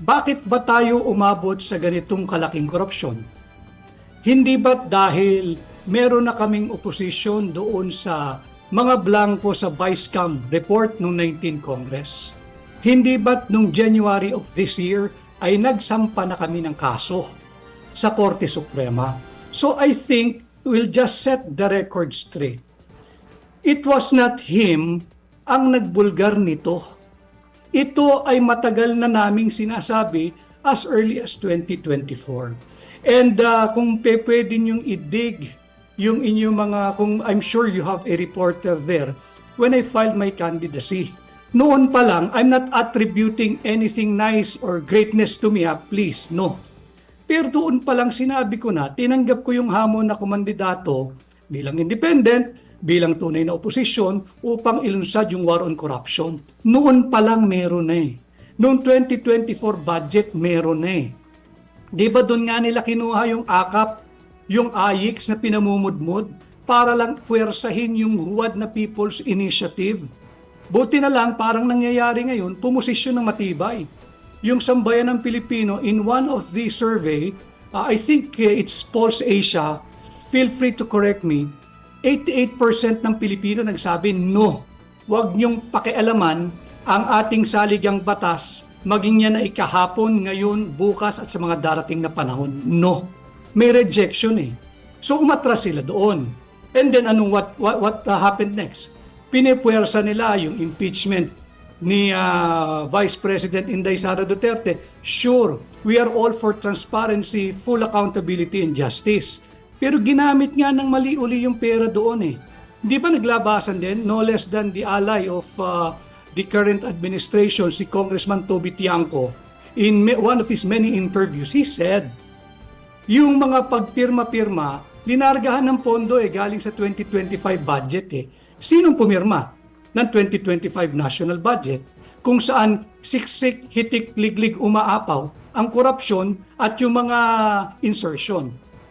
bakit ba tayo umabot sa ganitong kalaking korupsyon? Hindi ba't dahil meron na kaming oposisyon doon sa mga blanco sa Vicecam report noong 19 Congress? Hindi ba't nung January of this year ay nagsampa na kami ng kaso sa Korte Suprema? So I think we'll just set the record straight. It was not him ang nagbulgar nito. Ito ay matagal na naming sinasabi as early as 2024. And uh, kung pe, pwede niyong idig yung inyong mga, kung I'm sure you have a reporter there, when I filed my candidacy, noon pa lang, I'm not attributing anything nice or greatness to me, ah, please, no. Pero doon pa lang sinabi ko na, tinanggap ko yung hamon na kumandidato bilang independent, bilang tunay na oposisyon upang ilunsad yung war on corruption. Noon pa lang meron na eh. Noong 2024 budget meron na eh. Di ba doon nga nila kinuha yung AKAP, yung AYIX na pinamumudmud para lang puwersahin yung huwad na People's Initiative? Buti na lang parang nangyayari ngayon, pumosisyon ng matibay. Yung sambayan ng Pilipino in one of the survey, uh, I think uh, it's Pulse Asia, feel free to correct me, 88% ng Pilipino nagsabi no. Huwag niyong pakialaman ang ating saligang batas maging yan ay kahapon, ngayon, bukas at sa mga darating na panahon. No. May rejection eh. So umatras sila doon. And then anong what what, what uh, happened next? Pinepuwersa nila yung impeachment ni uh, Vice President Inday Sara Duterte. Sure, we are all for transparency, full accountability and justice. Pero ginamit nga ng mali uli yung pera doon eh. Di ba naglabasan din, no less than the ally of uh, the current administration, si Congressman Toby Tiangco, in one of his many interviews, he said, yung mga pagpirma-pirma, linargahan ng pondo eh, galing sa 2025 budget eh. Sinong pumirma ng 2025 national budget? Kung saan siksik, hitik, liglig, umaapaw ang korupsyon at yung mga insertion.